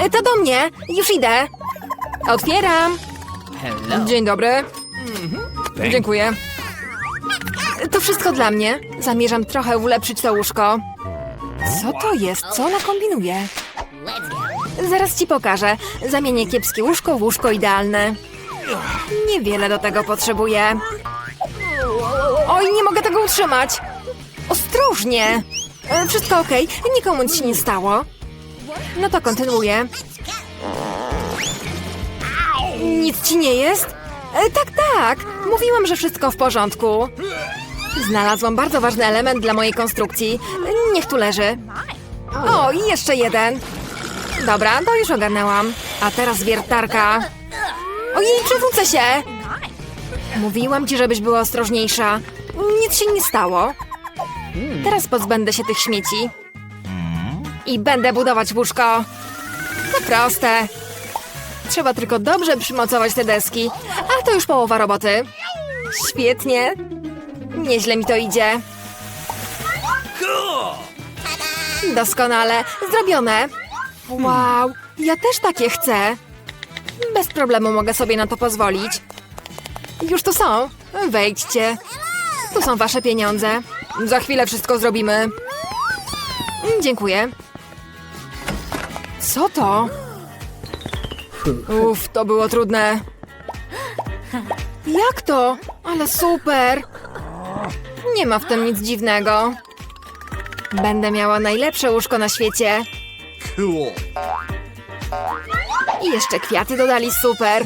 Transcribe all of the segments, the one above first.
E, To do mnie. Już idę. Otwieram. Dzień dobry. Dziękuję. To wszystko dla mnie. Zamierzam trochę ulepszyć to łóżko. Co to jest? Co ona kombinuje? Zaraz ci pokażę. Zamienię kiepskie łóżko w łóżko idealne. Niewiele do tego potrzebuję. Oj, nie mogę tego utrzymać. Ostrożnie. E, Wszystko okej. Nikomu nic się nie stało. No to kontynuuję. Nic ci nie jest? E, tak, tak. Mówiłam, że wszystko w porządku. Znalazłam bardzo ważny element dla mojej konstrukcji. Niech tu leży. O, i jeszcze jeden. Dobra, to już ogarnęłam. A teraz wiertarka. Ojej, przewrócę się! Mówiłam ci, żebyś była ostrożniejsza. Nic się nie stało. Teraz pozbędę się tych śmieci. I będę budować łóżko. To proste. Trzeba tylko dobrze przymocować te deski. A to już połowa roboty. Świetnie. Nieźle mi to idzie. Doskonale. Zrobione. Wow, ja też takie chcę. Bez problemu mogę sobie na to pozwolić. Już tu są. Wejdźcie. Tu są wasze pieniądze. Za chwilę wszystko zrobimy. Dziękuję. Co to? Uff, to było trudne. Jak to? Ale super! Nie ma w tym nic dziwnego. Będę miała najlepsze łóżko na świecie. Cool. I jeszcze kwiaty dodali, super.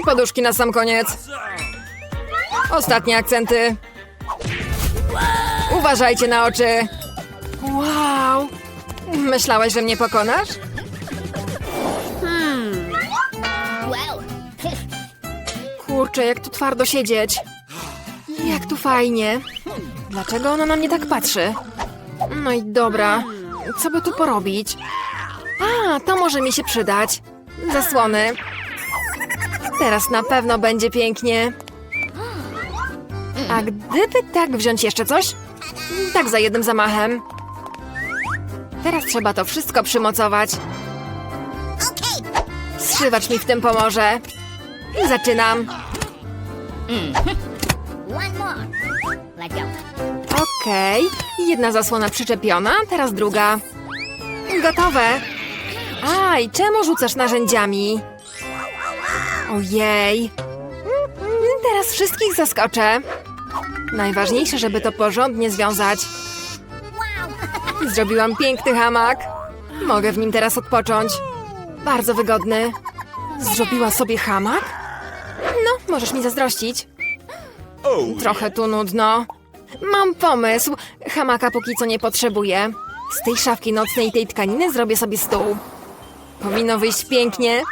I poduszki na sam koniec. Ostatnie akcenty. Uważajcie na oczy. Wow. Myślałeś, że mnie pokonasz? Wow. Kurczę, jak tu twardo siedzieć. Jak tu fajnie. Dlaczego ona na mnie tak patrzy? No i dobra. Co by tu porobić? A, to może mi się przydać. Zasłony. Teraz na pewno będzie pięknie. A gdyby tak wziąć jeszcze coś? Tak za jednym zamachem. Teraz trzeba to wszystko przymocować. Zszywacz mi w tym pomoże. Zaczynam. Okej, jedna zasłona przyczepiona, teraz druga. Gotowe. Aj, czemu rzucasz narzędziami? Ojej. Teraz wszystkich zaskoczę. Najważniejsze, żeby to porządnie związać. Zrobiłam piękny hamak. Mogę w nim teraz odpocząć. Bardzo wygodny. Zrobiła sobie hamak? No, możesz mi zazdrościć. Oh, Trochę tu nudno. Mam pomysł. Hamaka póki co nie potrzebuję. Z tej szafki nocnej i tej tkaniny zrobię sobie stół. Powinno wyjść pięknie.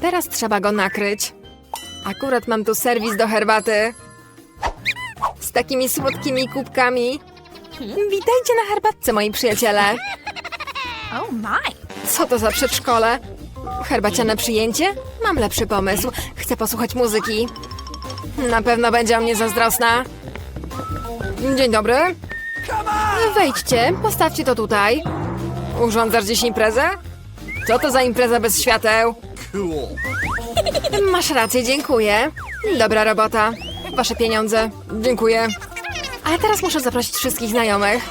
Teraz trzeba go nakryć. Akurat mam tu serwis do herbaty. Z takimi słodkimi kubkami. Witajcie na herbatce, moi przyjaciele. Oh my! Co to za przedszkole? Herbaciane przyjęcie? Mam lepszy pomysł. Chcę posłuchać muzyki. Na pewno będzie o mnie zazdrosna. Dzień dobry. Wejdźcie, postawcie to tutaj. Urządzasz dziś imprezę? Co to za impreza bez świateł? Masz rację, dziękuję. Dobra robota. Wasze pieniądze. Dziękuję. A teraz muszę zaprosić wszystkich znajomych.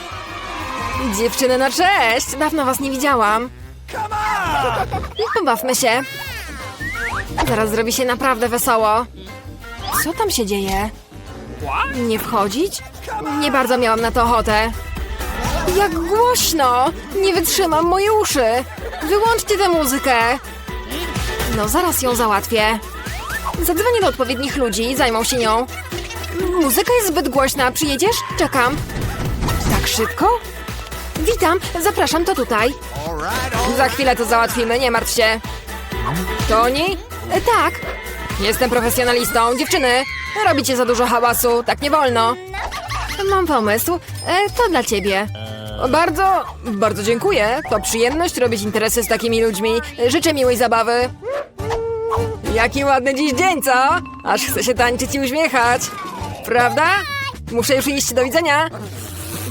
Dziewczyny, no cześć! Dawno was nie widziałam. Pobawmy się. Zaraz zrobi się naprawdę wesoło. Co tam się dzieje? Nie wchodzić? Nie bardzo miałam na to ochotę. Jak głośno! Nie wytrzymam moje uszy! Wyłączcie tę muzykę! No, zaraz ją załatwię. Zadzwonię do odpowiednich ludzi i zajmą się nią. Muzyka jest zbyt głośna. Przyjedziesz? Czekam. Tak szybko? Witam, zapraszam to tutaj. Za chwilę to załatwimy, nie martw się. Toni? E, tak. Jestem profesjonalistą. Dziewczyny, robicie za dużo hałasu, tak nie wolno. Mam pomysł. E, to dla ciebie. Bardzo, bardzo dziękuję. To przyjemność robić interesy z takimi ludźmi. Życzę miłej zabawy. Jaki ładny dziś dzień, co? Aż chce się tańczyć i uśmiechać. Prawda? Muszę już iść, do widzenia.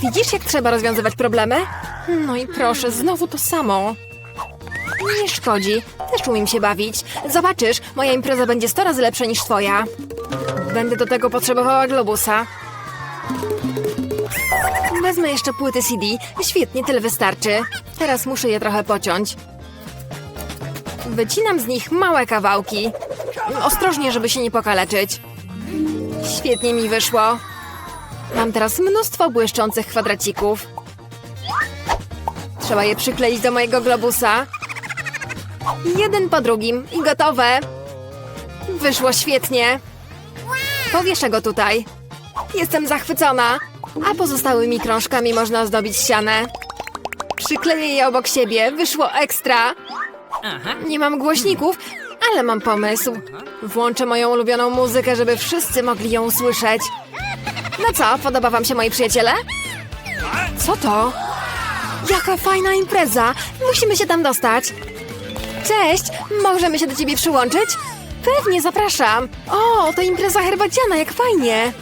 Widzisz, jak trzeba rozwiązywać problemy? No i proszę, znowu to samo. Nie szkodzi, też umiem się bawić. Zobaczysz, moja impreza będzie 100 razy lepsza niż twoja. Będę do tego potrzebowała globusa. Wezmę jeszcze płyty CD. Świetnie, tyle wystarczy. Teraz muszę je trochę pociąć. Wycinam z nich małe kawałki. Ostrożnie, żeby się nie pokaleczyć. Świetnie mi wyszło. Mam teraz mnóstwo błyszczących kwadracików. Trzeba je przykleić do mojego globusa. Jeden po drugim i gotowe. Wyszło świetnie. Powieszę go tutaj. Jestem zachwycona. A pozostałymi krążkami można ozdobić ścianę. Przykleję je obok siebie. Wyszło ekstra. Nie mam głośników, ale mam pomysł. Włączę moją ulubioną muzykę, żeby wszyscy mogli ją usłyszeć. No co, podoba wam się moi przyjaciele? Co to? Jaka fajna impreza! Musimy się tam dostać. Cześć, możemy się do ciebie przyłączyć? Pewnie, zapraszam. O, to impreza herbaciana, jak fajnie.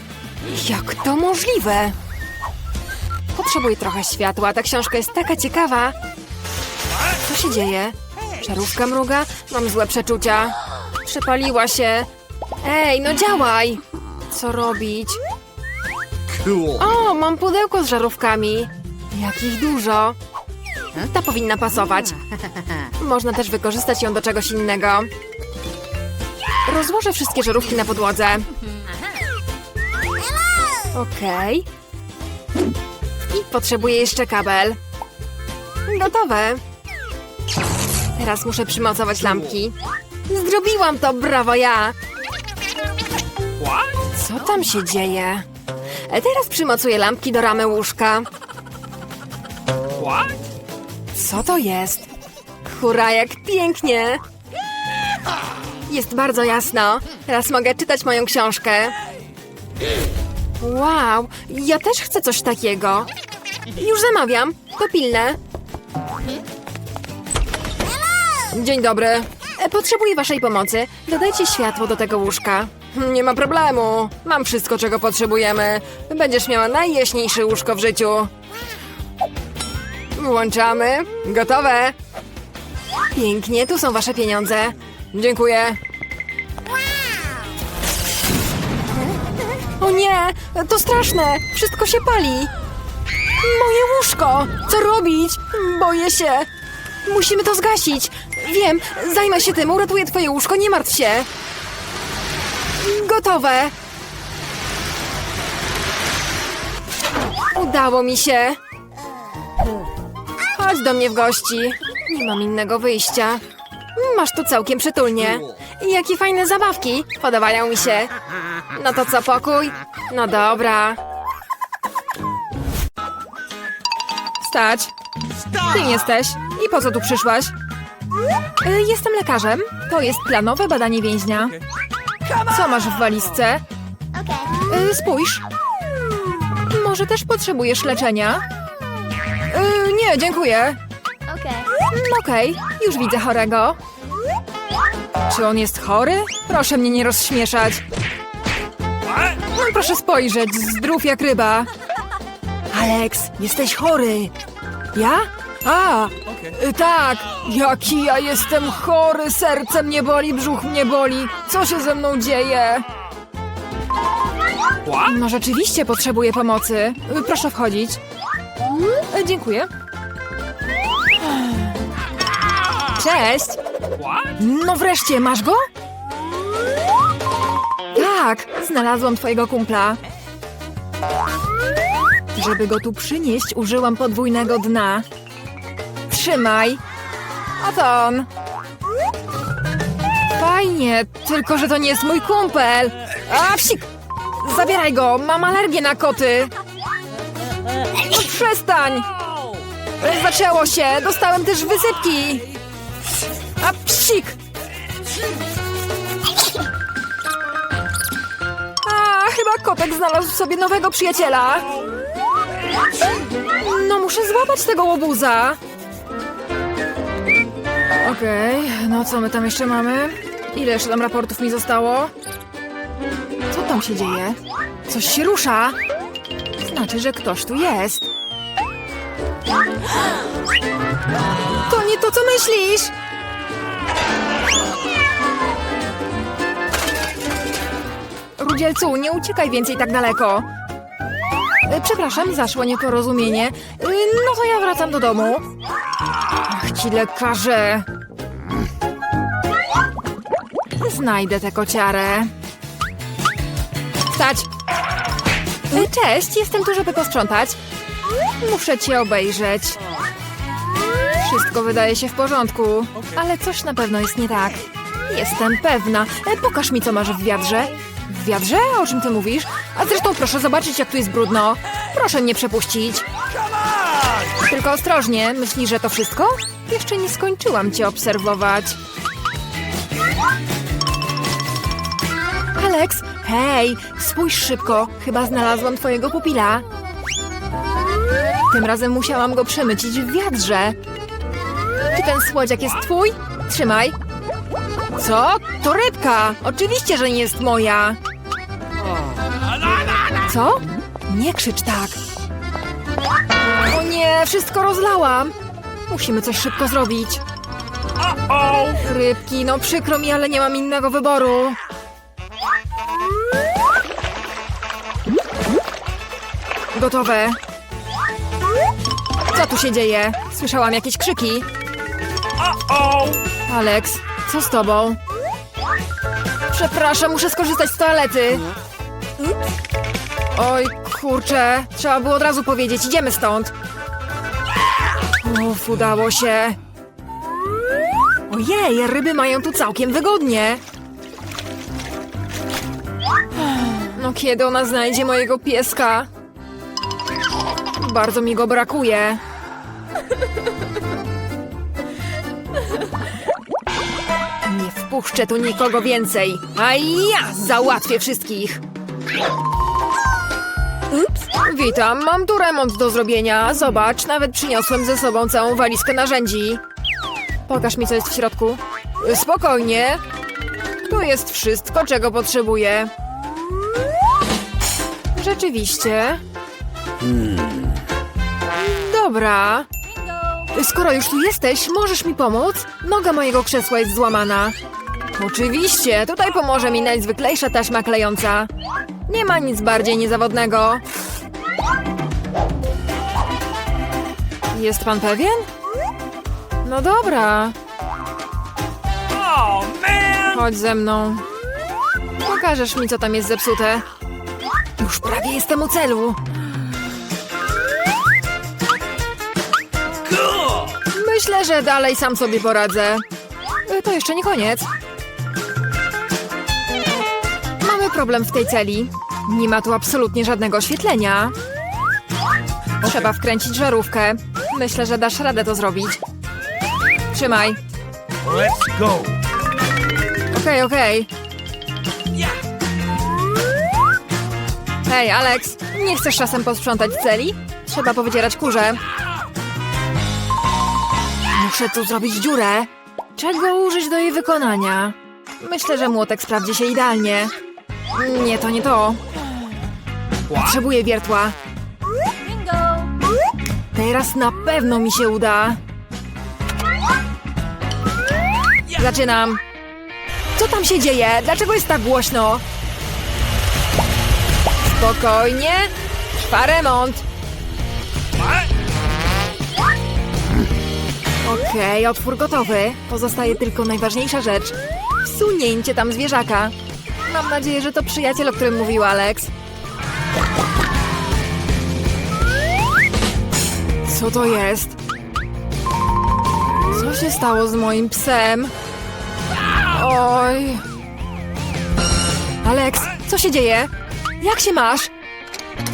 Jak to możliwe? Potrzebuję trochę światła, ta książka jest taka ciekawa. Co się dzieje? Żarówka mruga? Mam złe przeczucia. Przepaliła się. Ej, no działaj! Co robić? O, mam pudełko z żarówkami. Jakich dużo. Ta powinna pasować. Można też wykorzystać ją do czegoś innego. Rozłożę wszystkie żarówki na podłodze. Okej. I potrzebuję jeszcze kabel. Gotowe. Teraz muszę przymocować lampki. Zrobiłam to, brawo ja! Co tam się dzieje? E, Teraz przymocuję lampki do ramy łóżka. Co to jest? Hurra, jak pięknie! Jest bardzo jasno. Teraz mogę czytać moją książkę. Wow, ja też chcę coś takiego. Już zamawiam. To pilne. Dzień dobry. E, Potrzebuję waszej pomocy. Dodajcie światło do tego łóżka. Nie ma problemu. Mam wszystko, czego potrzebujemy. Będziesz miała najjaśniejsze łóżko w życiu. Włączamy. Gotowe. Pięknie, tu są wasze pieniądze. Dziękuję. O nie, to straszne. Wszystko się pali. Moje łóżko! Co robić? Boję się. Musimy to zgasić. Wiem, zajmę się tym, uratuję twoje łóżko, nie martw się. Gotowe. Udało mi się. Chodź do mnie w gości. Nie mam innego wyjścia. Masz tu całkiem przytulnie. Jakie fajne zabawki. Podobają mi się. No to co, pokój? No dobra. Stać. Kim jesteś? I po co tu przyszłaś? Y, Jestem lekarzem. To jest planowe badanie więźnia. Co masz w walizce? Y, Spójrz. Może też potrzebujesz leczenia? Y, Nie, dziękuję. Mm, Okej, już widzę chorego. Czy on jest chory? Proszę mnie nie rozśmieszać. No, proszę spojrzeć, zdrów jak ryba. Alex, jesteś chory. Ja? A, tak. Jaki ja jestem chory, serce mnie boli, brzuch mnie boli. Co się ze mną dzieje? No rzeczywiście potrzebuję pomocy. Y, Proszę wchodzić. Y, Dziękuję. Cześć! No wreszcie, masz go? Tak, znalazłam twojego kumpla. Żeby go tu przynieść, użyłam podwójnego dna. Trzymaj. Oto on. Fajnie, tylko że to nie jest mój kumpel. A, psik! Zabieraj go, mam alergię na koty. No, przestań! Zaczęło się, dostałem też wysypki. A psik! A, chyba kotek znalazł sobie nowego przyjaciela. No muszę złapać tego łobuza. Okej, no co my tam jeszcze mamy? Ile jeszcze tam raportów mi zostało? Co tam się dzieje? Coś się rusza. znaczy, że ktoś tu jest. To nie to, co myślisz! Rudzielcu, nie uciekaj więcej tak daleko. E, Przepraszam, zaszło nieporozumienie. E, No to ja wracam do domu. Ach, ci lekarze. Znajdę tę kociarę. Wstać! E, Cześć, jestem tu, żeby posprzątać. Muszę cię obejrzeć. Wszystko wydaje się w porządku, ale coś na pewno jest nie tak. Jestem pewna. E, Pokaż mi, co masz w wiadrze. W wiadrze? O czym ty mówisz? A zresztą proszę zobaczyć, jak tu jest brudno. Proszę mnie przepuścić. Tylko ostrożnie. Myślisz, że to wszystko? Jeszcze nie skończyłam cię obserwować. Alex, hej, spójrz szybko. Chyba znalazłam twojego pupila. Tym razem musiałam go przemycić w wiadrze. Czy ten słodziak jest twój? Trzymaj. Co? To rybka! Oczywiście, że nie jest moja. Co? Nie krzycz tak. O nie, wszystko rozlałam. Musimy coś szybko zrobić. Rybki, no przykro mi, ale nie mam innego wyboru. Gotowe. Co tu się dzieje? Słyszałam jakieś krzyki. Alex, co z tobą? Przepraszam, muszę skorzystać z toalety. Oj, kurczę, trzeba było od razu powiedzieć, idziemy stąd. Uf, udało się. Ojej, ryby mają tu całkiem wygodnie. No kiedy ona znajdzie mojego pieska? Bardzo mi go brakuje. Nie wpuszczę tu nikogo więcej, a ja załatwię wszystkich. Ups. Witam, mam tu remont do zrobienia. Zobacz, nawet przyniosłem ze sobą całą walizkę narzędzi. Pokaż mi, co jest w środku. Spokojnie. Tu jest wszystko, czego potrzebuję. Rzeczywiście. Dobra. Skoro już tu jesteś, możesz mi pomóc? Noga mojego krzesła jest złamana. Oczywiście, tutaj pomoże mi najzwyklejsza taśma klejąca. Nie ma nic bardziej niezawodnego. Jest pan pewien? No dobra. Chodź ze mną. Pokażesz mi, co tam jest zepsute. Już prawie jestem u celu. Że dalej sam sobie poradzę. Y, To jeszcze nie koniec. Mamy problem w tej celi. Nie ma tu absolutnie żadnego oświetlenia. Trzeba wkręcić żarówkę. Myślę, że dasz radę to zrobić. Trzymaj. Let's go. Okej, okej. Hej, Alex, nie chcesz czasem posprzątać celi? Trzeba powycierać kurze. Muszę tu zrobić dziurę. Czego użyć do jej wykonania? Myślę, że młotek sprawdzi się idealnie. Nie, to nie to. Potrzebuję wiertła. Teraz na pewno mi się uda. Zaczynam. Co tam się dzieje? Dlaczego jest tak głośno? Spokojnie. Trwa remont. Okej, otwór gotowy. Pozostaje tylko najważniejsza rzecz. Wsunięcie tam zwierzaka. Mam nadzieję, że to przyjaciel, o którym mówił Alex. Co to jest? Co się stało z moim psem? Oj. Alex, co się dzieje? Jak się masz?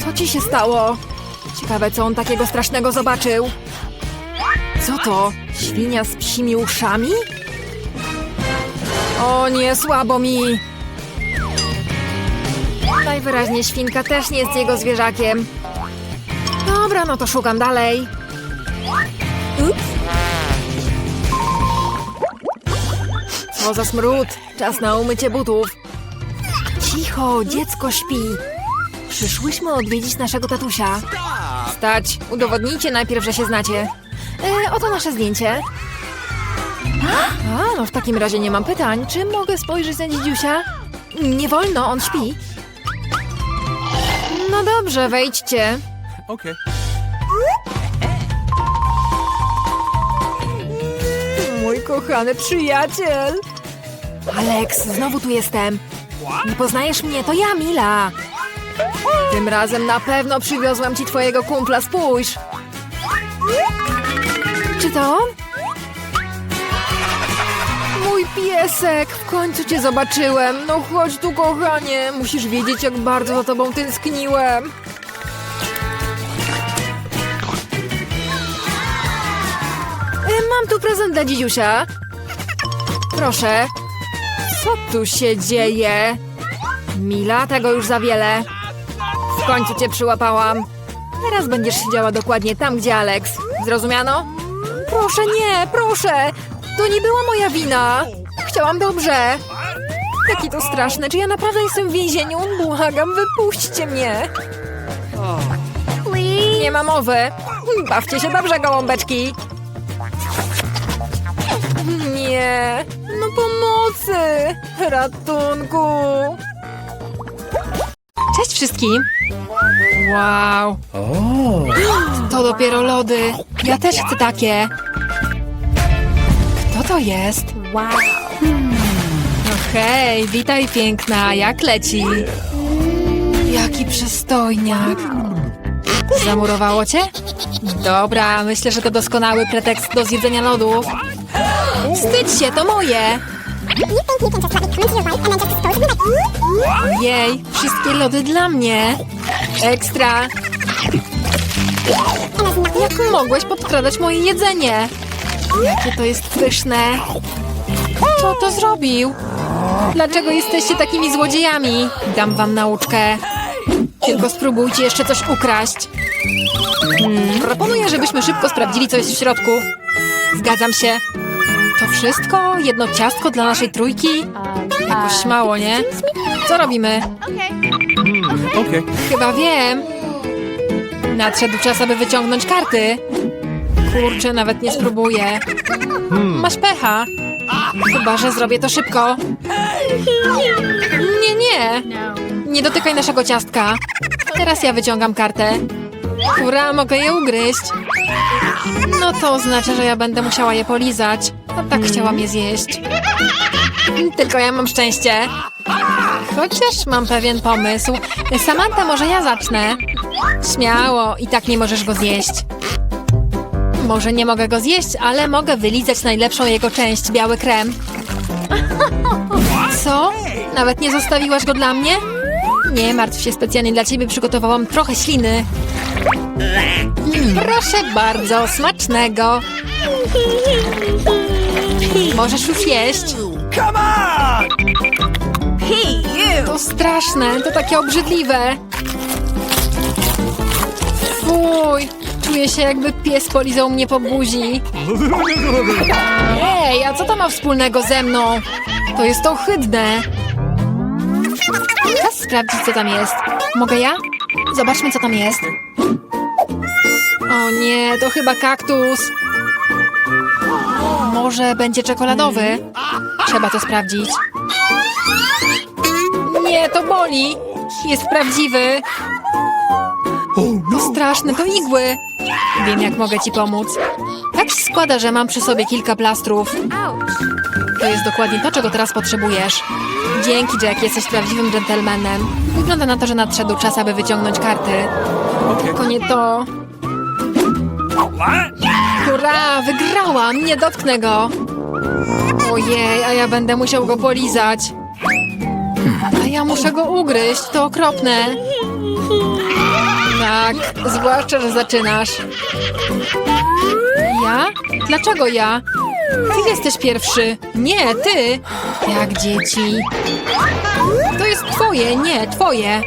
Co ci się stało? Ciekawe, co on takiego strasznego zobaczył. Co to? Świnia z psimi uszami? O nie, słabo mi. Najwyraźniej świnka też nie jest jego zwierzakiem. Dobra, no to szukam dalej. Ups. Co za smród. Czas na umycie butów. Cicho, dziecko śpi. Przyszłyśmy odwiedzić naszego tatusia. Stać, udowodnijcie najpierw, że się znacie. E, oto nasze zdjęcie. A, no w takim razie nie mam pytań. Czy mogę spojrzeć na dzidziusia? Nie wolno, on śpi. No dobrze, wejdźcie. Okay. Mój kochany przyjaciel. Alex, znowu tu jestem. Nie poznajesz mnie, to ja, Mila. Tym razem na pewno przywiozłam ci twojego kumpla, spójrz. Czy to? Mój piesek, w końcu cię zobaczyłem. No chodź tu, kochanie. Musisz wiedzieć, jak bardzo za tobą tęskniłem. E, Mam tu prezent dla dzidziusia. Proszę. Co tu się dzieje? Mila, tego już za wiele. W końcu cię przyłapałam. Teraz będziesz siedziała dokładnie tam, gdzie Alex. Zrozumiano? Proszę, nie, proszę. To nie była moja wina. Chciałam dobrze. Jakie to straszne. Czy ja naprawdę jestem w więzieniu? Błagam, wypuśćcie mnie. Nie ma mowy. Bawcie się dobrze, gołąbeczki. Nie. No pomocy. Ratunku. Cześć wszystkim. Wow. To dopiero lody. Ja też chcę takie. Kto to jest? Wow. No hej, witaj piękna. Jak leci? Jaki przystojniak. Zamurowało cię? Dobra, myślę, że to doskonały pretekst do zjedzenia lodów. Wstydź się, to moje! Jej, wszystkie lody dla mnie! Ekstra! Jak mogłeś podkradać moje jedzenie? Jakie to jest pyszne! Kto to zrobił? Dlaczego jesteście takimi złodziejami? Dam wam nauczkę. Tylko spróbujcie jeszcze coś ukraść. Hmm, proponuję, żebyśmy szybko sprawdzili, co jest w środku. Zgadzam się. To wszystko? Jedno ciastko dla naszej trójki? Jakoś mało, nie? Co robimy? Okay. Chyba wiem. Nadszedł czas, aby wyciągnąć karty. Kurczę, nawet nie spróbuję. Masz pecha. Chyba, że zrobię to szybko. Nie, nie. Nie dotykaj naszego ciastka. Teraz ja wyciągam kartę. Hurra, mogę je ugryźć. No to oznacza, że ja będę musiała je polizać. Tak chciałam je zjeść. Tylko ja mam szczęście. Chociaż mam pewien pomysł. Samantha, może ja zacznę? Śmiało, i tak nie możesz go zjeść. Może nie mogę go zjeść, ale mogę wylizać najlepszą jego część, biały krem. Co? Nawet nie zostawiłaś go dla mnie? Nie martw się, specjalnie dla ciebie przygotowałam trochę śliny. Proszę bardzo, smacznego. Możesz już jeść. To straszne, to takie obrzydliwe. Fuj, czuję się jakby pies polizał mnie po buzi. Ej, a co to ma wspólnego ze mną? To jest ohydne. Czas sprawdzić, co tam jest. Mogę ja? Zobaczmy, co tam jest. O nie, to chyba kaktus. Może będzie czekoladowy? Trzeba to sprawdzić. Nie, to boli. Jest prawdziwy. Straszne, to igły. Wiem, jak mogę ci pomóc. Tak się składa, że mam przy sobie kilka plastrów. To jest dokładnie to, czego teraz potrzebujesz. Dzięki, Jack, jesteś prawdziwym dżentelmenem. Wygląda na to, że nadszedł czas, aby wyciągnąć karty. Tylko nie to. Hurra, wygrałam! Nie dotknę go! Ojej, a ja będę musiał go polizać. A ja muszę go ugryźć, to okropne. Tak, zwłaszcza, że zaczynasz. Ja? Dlaczego ja? Ty jesteś pierwszy. Nie, ty. Jak dzieci. To jest twoje, nie, twoje.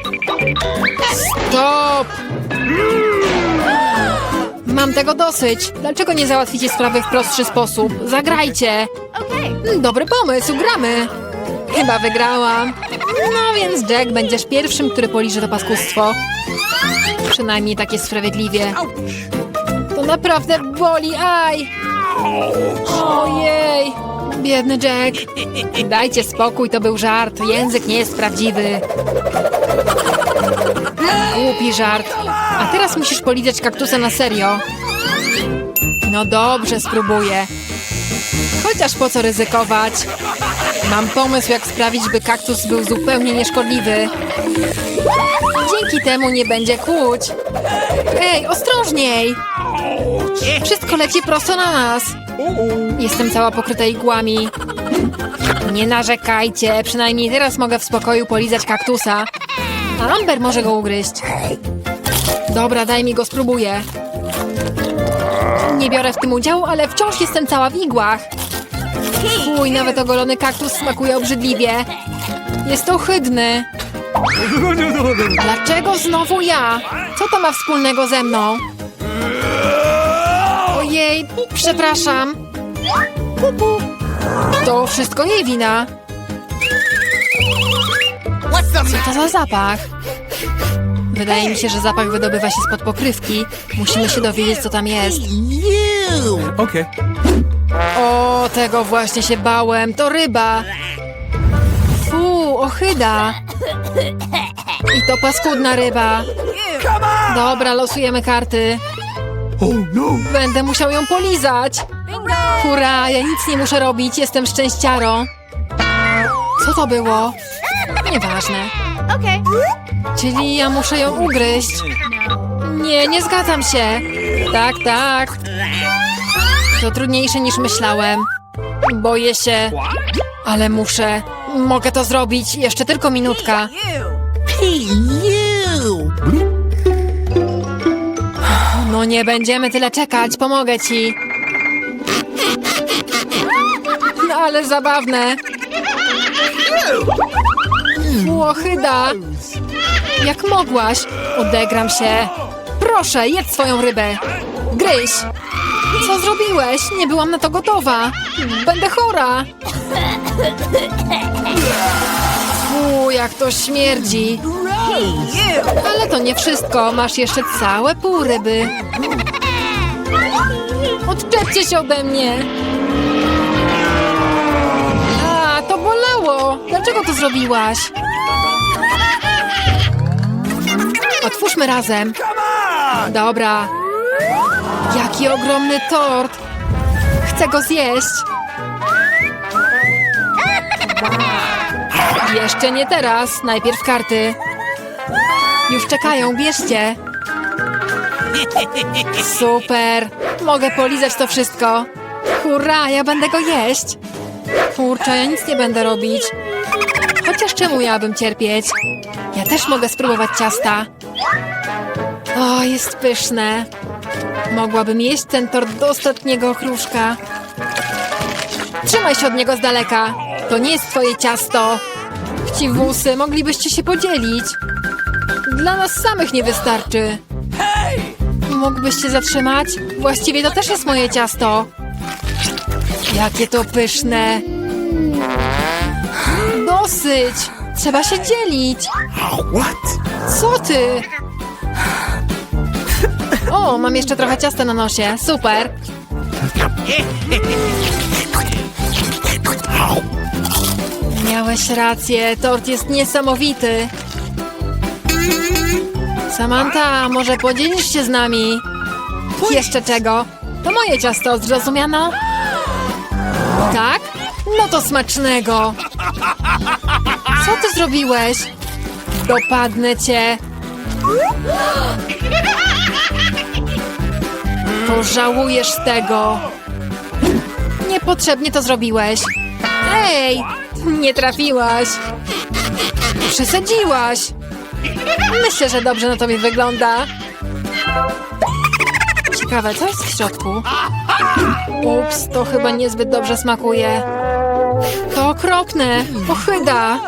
Stop! Mam tego dosyć. Dlaczego nie załatwicie sprawy w prostszy sposób? Zagrajcie. Okay. Dobry pomysł, gramy. Chyba wygrałam. No więc Jack, będziesz pierwszym, który poliże to paskustwo. Przynajmniej tak jest sprawiedliwie. To naprawdę boli, aj! Ojej! Biedny Jack. Dajcie spokój, to był żart. Język nie jest prawdziwy. Głupi żart. A teraz musisz polizać kaktusa na serio. No dobrze, spróbuję. Chociaż po co ryzykować? Mam pomysł, jak sprawić, by kaktus był zupełnie nieszkodliwy. Dzięki temu nie będzie kłuć. Ej, ostrożniej! Wszystko leci prosto na nas. Jestem cała pokryta igłami. Nie narzekajcie, przynajmniej teraz mogę w spokoju polizać kaktusa. Amber może go ugryźć. Dobra, daj mi go, spróbuję. Nie biorę w tym udziału, ale wciąż jestem cała w igłach. Fuj, nawet ogolony kaktus smakuje obrzydliwie. Jest ohydny. Dlaczego znowu ja? Co to ma wspólnego ze mną? Ojej, przepraszam. To wszystko jej wina. Co to za zapach? Wydaje mi się, że zapach wydobywa się spod pokrywki. Musimy się dowiedzieć, co tam jest. Okay. O, tego właśnie się bałem. To ryba. Fu, ochyda. I to paskudna ryba. Dobra, losujemy karty. Oh no. Będę musiał ją polizać. Hurra, ja nic nie muszę robić, jestem szczęściarą. Co to było? Nieważne. Okay. Czyli ja muszę ją ugryźć. Nie, nie zgadzam się. Tak, tak. To trudniejsze niż myślałem. Boję się. Ale muszę. Mogę to zrobić. Jeszcze tylko minutka. No nie będziemy tyle czekać. Pomogę ci. No ale zabawne. Łohyda. Jak mogłaś? Odegram się. Proszę, jedz swoją rybę. Gryź. Co zrobiłeś? Nie byłam na to gotowa. Będę chora. Fu, jak to śmierdzi. Ale to nie wszystko. Masz jeszcze całe pół ryby. Odczepcie się ode mnie. Dlaczego to zrobiłaś? Otwórzmy razem. Dobra. Jaki ogromny tort. Chcę go zjeść. Jeszcze nie teraz. Najpierw karty. Już czekają, bierzcie. Super. Mogę polizać to wszystko. Hurra, ja będę go jeść. Kurczę, ja nic nie będę robić. Czemu miałabym cierpieć? Ja też mogę spróbować ciasta. O, jest pyszne. Mogłabym jeść ten tort do ostatniego okruszka. Trzymaj się od niego z daleka. To nie jest twoje ciasto. Chciwusy, moglibyście się podzielić. Dla nas samych nie wystarczy. Mógłbyś się zatrzymać? Właściwie to też jest moje ciasto. Jakie to pyszne. Dosyć. Trzeba się dzielić. What? Co ty? O, mam jeszcze trochę ciasta na nosie. Super. Miałeś rację, tort jest niesamowity. Samantha, może podzielisz się z nami? Jeszcze czego? To moje ciasto, zrozumiano? Tak? No to smacznego. Co ty zrobiłeś? Dopadnę cię. Pożałujesz tego. Niepotrzebnie to zrobiłeś. Ej, nie trafiłaś. Przesadziłaś. Myślę, że dobrze na tobie wygląda. Ciekawe, co jest w środku? Ups, to chyba niezbyt dobrze smakuje. To okropne. Ochyda.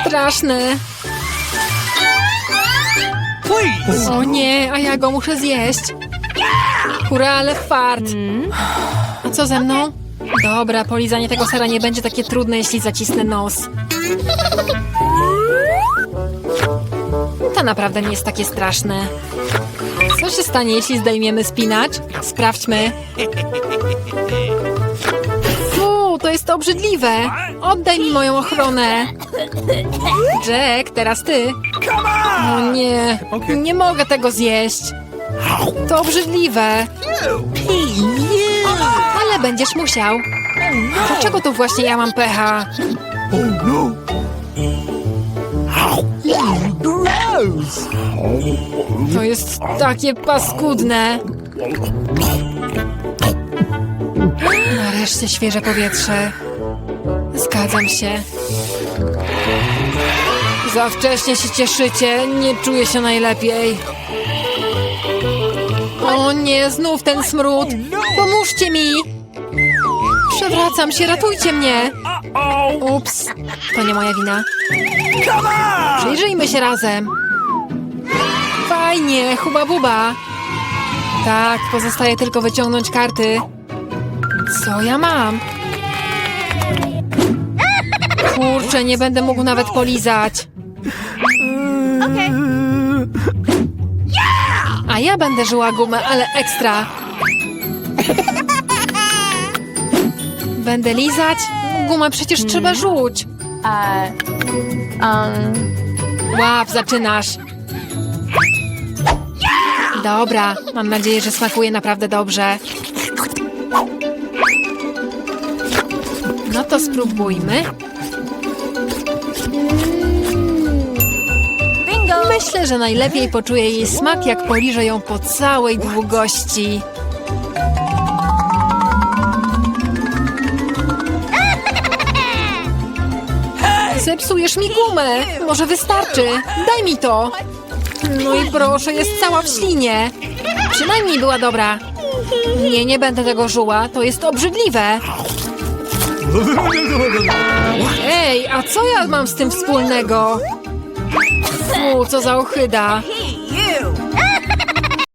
Straszne. O nie, a ja go muszę zjeść. Hurra, ale fart. A co ze mną? Dobra, polizanie tego sera nie będzie takie trudne, jeśli zacisnę nos. To naprawdę nie jest takie straszne. Co się stanie, jeśli zdejmiemy spinacz? Sprawdźmy. Fu, to jest obrzydliwe. Oddaj mi moją ochronę. Jack, teraz ty. O nie, nie mogę tego zjeść. To obrzydliwe. Ale będziesz musiał. Dlaczego to właśnie ja mam pecha? No. To jest takie paskudne. Nareszcie świeże powietrze. Zgadzam się. Za wcześnie się cieszycie, nie czuję się najlepiej. O nie, znów ten smród. Pomóżcie mi! Przewracam się, ratujcie mnie! Ups, to nie moja wina. Przyjrzyjmy się razem. Fajnie, huba buba. Tak, pozostaje tylko wyciągnąć karty. Co ja mam? Kurczę, nie będę mógł nawet polizać. A ja będę żyła gumę, ale ekstra. Będę lizać? Gumę przecież trzeba rzuć. Łap, zaczynasz. Dobra, mam nadzieję, że smakuje naprawdę dobrze. No to spróbujmy. Myślę, że najlepiej poczuję jej smak, jak poliżę ją po całej długości. Zepsujesz mi gumę! Może wystarczy! Daj mi to! No i proszę, jest cała w ślinie. Przynajmniej była dobra. Nie, nie będę tego żuła. To jest obrzydliwe. Ej, a co ja mam z tym wspólnego? Fu, co za ochyda.